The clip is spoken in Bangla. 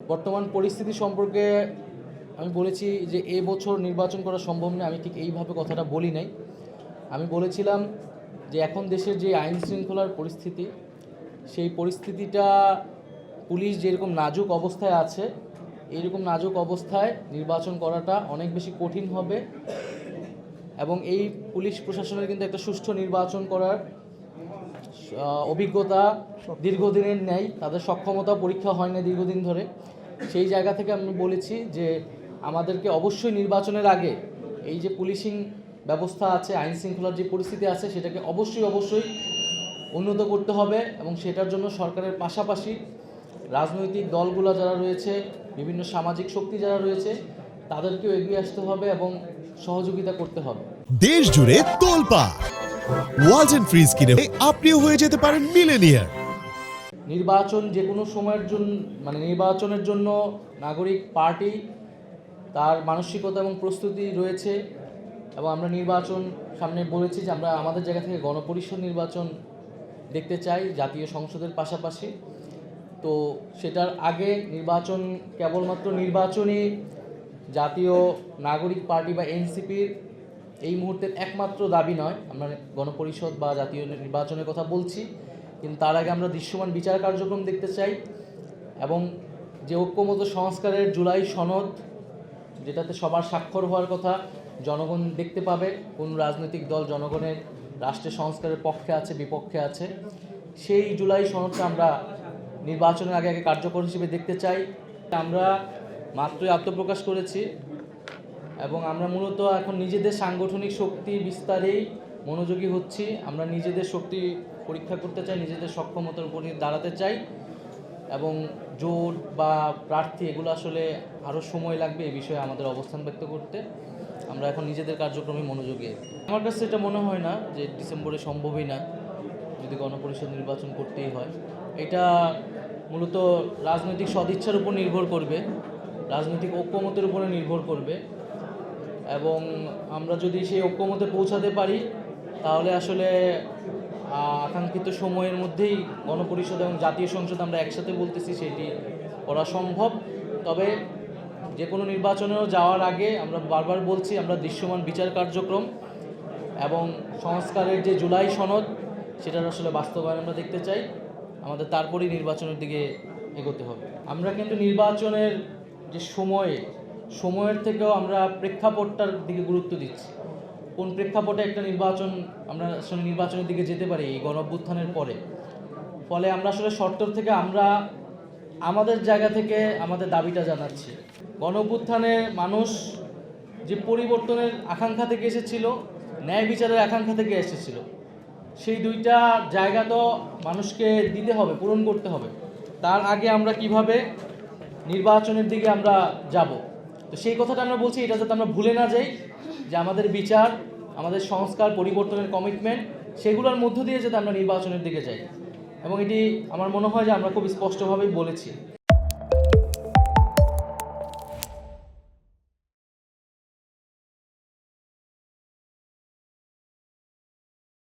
বর্তমান পরিস্থিতি সম্পর্কে আমি বলেছি যে এ বছর নির্বাচন করা সম্ভব নয়, আমি ঠিক এইভাবে কথাটা বলি নাই। আমি বলেছিলাম যে এখন দেশের যে আইন শৃঙ্খলার পরিস্থিতি, সেই পরিস্থিতিটা পুলিশ যেরকম নাজুক অবস্থায় আছে, এইরকম নাজুক অবস্থায় নির্বাচন করাটা অনেক বেশি কঠিন হবে এবং এই পুলিশ প্রশাসনের কিন্তু একটা সুষ্ঠু নির্বাচন করার অভিজ্ঞতা দীর্ঘদিনের নেই তাদের সক্ষমতা পরীক্ষা হয় না দীর্ঘদিন ধরে। সেই জায়গা থেকে আমি বলেছি যে আমাদেরকে অবশ্যই নির্বাচনের আগে এই যে পুলিশিং ব্যবস্থা আছে, আইন শৃঙ্খলার যে পরিস্থিতি আছে, সেটাকে অবশ্যই অবশ্যই উন্নত করতে হবে এবং সেটার জন্য সরকারের পাশাপাশি রাজনৈতিক দলগুলো যারা রয়েছে, বিভিন্ন সামাজিক শক্তি যারা রয়েছে, তাদেরকেও এগিয়ে আসতে হবে এবং সহযোগিতা করতে হবে। দেশ জুড়ে তোলপা ওয়ালটন ফ্রিজ কিনে আপনিও হয়ে যেতে পারেন মিলেনিয়ার। নির্বাচন যে কোনো সময়ের জন্য মানে নির্বাচনের জন্য নাগরিক পার্টি, তার মানসিকতা এবং প্রস্তুতি রয়েছে এবং আমরা নির্বাচন সামনে বলেছি যে আমরা আমাদের জায়গা থেকে গণপরিষদ নির্বাচন দেখতে চাই, জাতীয় সংসদের পাশাপাশি। তো সেটার আগে নির্বাচন কেবলমাত্র নির্বাচনই জাতীয় নাগরিক পার্টি বা এনসিপির এই মুহূর্তের একমাত্র দাবি নয়, আমরা গণপরিষদ বা জাতীয় নির্বাচনের কথা বলছি, কিন্তু তার আগে আমরা দৃশ্যমান বিচার কার্যক্রম দেখতে চাই এবং যে ঐক্যমত সংস্কারের জুলাই সনদ, যেটাতে সবার স্বাক্ষর হওয়ার কথা জনগণ দেখতে পাবে, কোন রাজনৈতিক দল জনগণের রাষ্ট্রের সংস্কারের পক্ষে আছে, বিপক্ষে আছে, সেই জুলাই সনদটা আমরা নির্বাচনের আগে আগে কার্যকর হিসেবে দেখতে চাই। আমরা মাত্রই আত্মপ্রকাশ করেছি এবং আমরা মূলত এখন নিজেদের সাংগঠনিক শক্তি বিস্তারেই মনোযোগী হচ্ছি। আমরা নিজেদের শক্তি পরীক্ষা করতে চাই, নিজেদের সক্ষমতার উপর দাঁড়াতে চাই এবং জোট বা প্রার্থী এগুলো আসলে আরও সময় লাগবে এই বিষয়ে আমাদের অবস্থান ব্যক্ত করতে। আমরা এখন নিজেদের কার্যক্রমে মনোযোগী। আমার কাছে এটা মনে হয় না যে ডিসেম্বরে সম্ভবই না, যদি গণপরিষদ নির্বাচন করতেই হয়। এটা মূলত রাজনৈতিক সদিচ্ছার উপর নির্ভর করবে, রাজনৈতিক ঐক্যমতের উপরে নির্ভর করবে। এবং আমরা যদি সেই ঐক্যমতে পৌঁছাতে পারি, তাহলে আসলে আকাঙ্ক্ষিত সময়ের মধ্যেই গণপরিষদ এবং জাতীয় সংসদ আমরা একসাথে বলতেছি সেটি করা সম্ভব। তবে যে কোনো নির্বাচনেও যাওয়ার আগে আমরা বারবার বলছি, আমরা দৃশ্যমান বিচার কার্যক্রম এবং সংস্কারের যে জুলাই সনদ, সেটার আসলে বাস্তবায়ন আমরা দেখতে চাই। আমাদের তারপরেই নির্বাচনের দিকে এগোতে হবে। আমরা কিন্তু নির্বাচনের যে সময়ে সময়ের থেকেও আমরা প্রেক্ষাপটটার দিকে গুরুত্ব দিচ্ছি। কোন প্রেক্ষাপটে একটা নির্বাচন আমরা আসলে নির্বাচনের দিকে যেতে পারি এই গণঅভ্যুত্থানের পরে? ফলে আমরা আসলে শর্ত থেকে আমরা আমাদের জায়গা থেকে আমাদের দাবিটা জানাচ্ছি। গণঅভ্যুত্থানে মানুষ যে পরিবর্তনের আকাঙ্ক্ষা থেকে এসেছিল, ন্যায় বিচারের আকাঙ্ক্ষা থেকে এসেছিল, সেই দুইটা জায়গা তো মানুষকে দিতে হবে, পূরণ করতে হবে। তার আগে আমরা কীভাবে নির্বাচনের দিকে আমরা যাব? তো সেই কথাটা আমরা বলছি, এটা যাতে আমরা ভুলে না যাই যে আমাদের বিচার, আমাদের সংস্কার, পরিবর্তনের কমিটমেন্ট সেগুলোর মধ্য দিয়ে যাতে আমরা নির্বাচনের দিকে যাই। এবং এটি আমার মনে হয় যে আমরা খুব স্পষ্টভাবেই বলেছি।